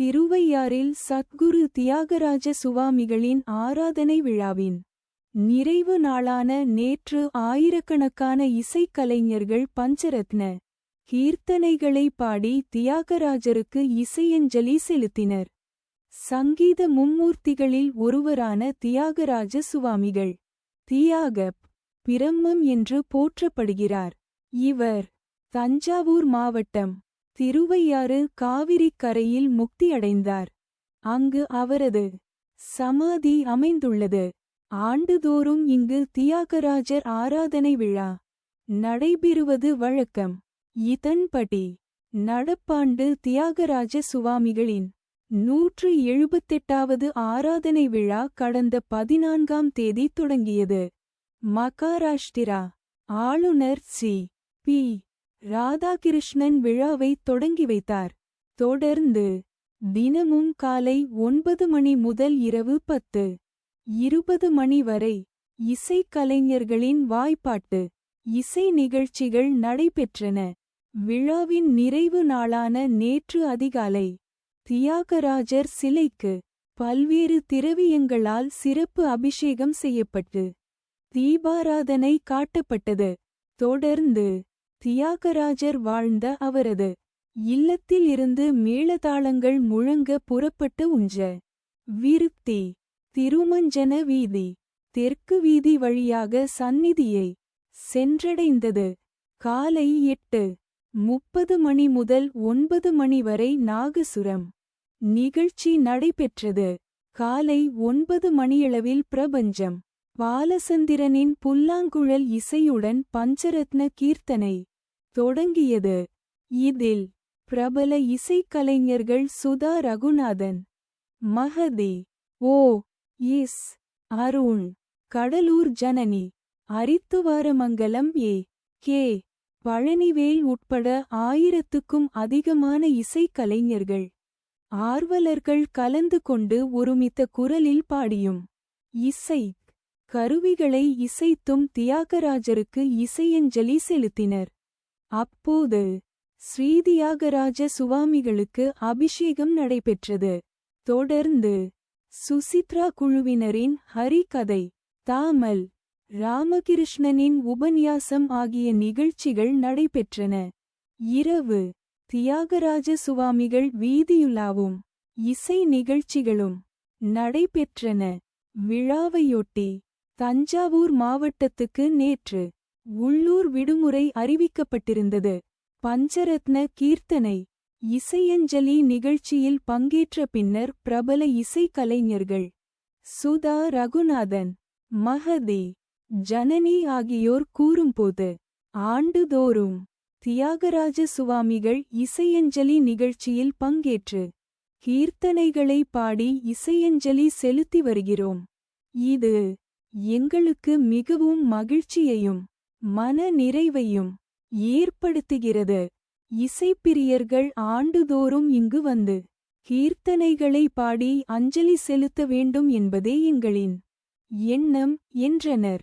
திருவையாறில் சத்குரு தியாகராஜ சுவாமிகளின் ஆராதனை விழாவின் நிறைவு நாளான நேற்று ஆயிரக்கணக்கான இசைக்கலைஞர்கள் பஞ்சரத்ன கீர்த்தனைகளை பாடி தியாகராஜருக்கு இசையஞ்சலி செலுத்தினர். சங்கீத மும்மூர்த்திகளில் ஒருவரான தியாகராஜ சுவாமிகள் தியாகப் பிரம்மம் என்று போற்றப்படுகிறார். இவர் தஞ்சாவூர் மாவட்டம் திருவையாறு காவிரிக் கரையில் முக்தியடைந்தார். அங்கு அவரது சமாதி அமைந்துள்ளது. ஆண்டுதோறும் இங்கு தியாகராஜர் ஆராதனை விழா நடைபெறுவது வழக்கம். இதன்படி நடப்பாண்டு தியாகராஜ சுவாமிகளின் நூற்று எழுபத்தெட்டாவது ஆராதனை விழா கடந்த பதினான்காம் தேதி தொடங்கியது. மகாராஷ்டிரா ஆளுநர் சி. பி. ராதாகிருஷ்ணன் விழாவை தொடங்கி வைத்தார். தொடர்ந்து தினமும் காலை ஒன்பது மணி முதல் இரவு பத்து இருபது மணி வரை இசைக்கலைஞர்களின் வாய்ப்பாட்டு இசை நிகழ்ச்சிகள் நடைபெற்றன. விழாவின் நிறைவு நாளான நேற்று அதிகாலை தியாகராஜர் சிலைக்கு பல்வேறு திரவியங்களால் சிறப்பு அபிஷேகம் செய்யப்பட்டு தீபாராதனை காட்டப்பட்டது. தொடர்ந்து தியாகராஜர் வாழ்ந்த அவரது இல்லத்தில் இருந்து மேளதாளங்கள் முழங்க புறப்பட்டு உஞ்ச விருத்தி திருமஞ்சன வீதி தெற்கு வீதி வழியாக சந்நிதியை சென்றடைந்தது. காலை எட்டு முப்பது மணி முதல் ஒன்பது மணி வரை நாகசுரம் நிகழ்ச்சி நடைபெற்றது. காலை ஒன்பது மணியளவில் பிரபஞ்சம் பாலசந்திரனின் புல்லாங்குழல் இசையுடன் பஞ்சரத்ன கீர்த்தனை தொடங்கியது. இதில் பிரபல இசைக்கலைஞர்கள் Sudha Ragunathan Mahathi O. S Arun Cuddalore Janani Haridwaramangalam A. K. Palanivel உட்பட ஆயிரத்துக்கும் அதிகமான இசைக்கலைஞர்கள் ஆர்வலர்கள் கலந்து கொண்டு ஒருமித்த குரலில் பாடியும். இசை கருவிகளை இசைத்தும் தியாகராஜருக்கு இசையஞ்சலி செலுத்தினர். அப்போது ஸ்ரீதியாகராஜ சுவாமிகளுக்கு அபிஷேகம் நடைபெற்றது. தொடர்ந்து சுசித்ரா குழுவினரின் ஹரிகதை தாமல் ராமகிருஷ்ணனின் உபன்யாசம் ஆகிய நிகழ்ச்சிகள் நடைபெற்றன. இரவு தியாகராஜ சுவாமிகள் வீதியுலாவும் இசை நிகழ்ச்சிகளும் நடைபெற்றன. விழாவையொட்டி தஞ்சாவூர் மாவட்டத்துக்கு நேற்று உள்ளூர் விடுமுறை அறிவிக்கப்பட்டிருந்தது. பஞ்சரத்ன கீர்த்தனை இசையஞ்சலி நிகழ்ச்சியில் பங்கேற்ற பின்னர் பிரபல இசைக்கலைஞர்கள் சுதா ரகுநாதன் மகதி ஜனனி ஆகியோர் கூறும்போது ஆண்டுதோறும் தியாகராஜ சுவாமிகள் இசையஞ்சலி நிகழ்ச்சியில் பங்கேற்று கீர்த்தனைகளை பாடி இசையஞ்சலி செலுத்தி வருகிறோம். இது எங்களுக்கு மிகவும் மகிழ்ச்சியையும் மன நிறைவையும் ஏற்படுத்துகிறது. இசைப்பிரியர்கள் ஆண்டுதோறும் இங்கு வந்து கீர்த்தனைகளை பாடி அஞ்சலி செலுத்த வேண்டும் என்பதே எங்களின் எண்ணம் என்றனர்.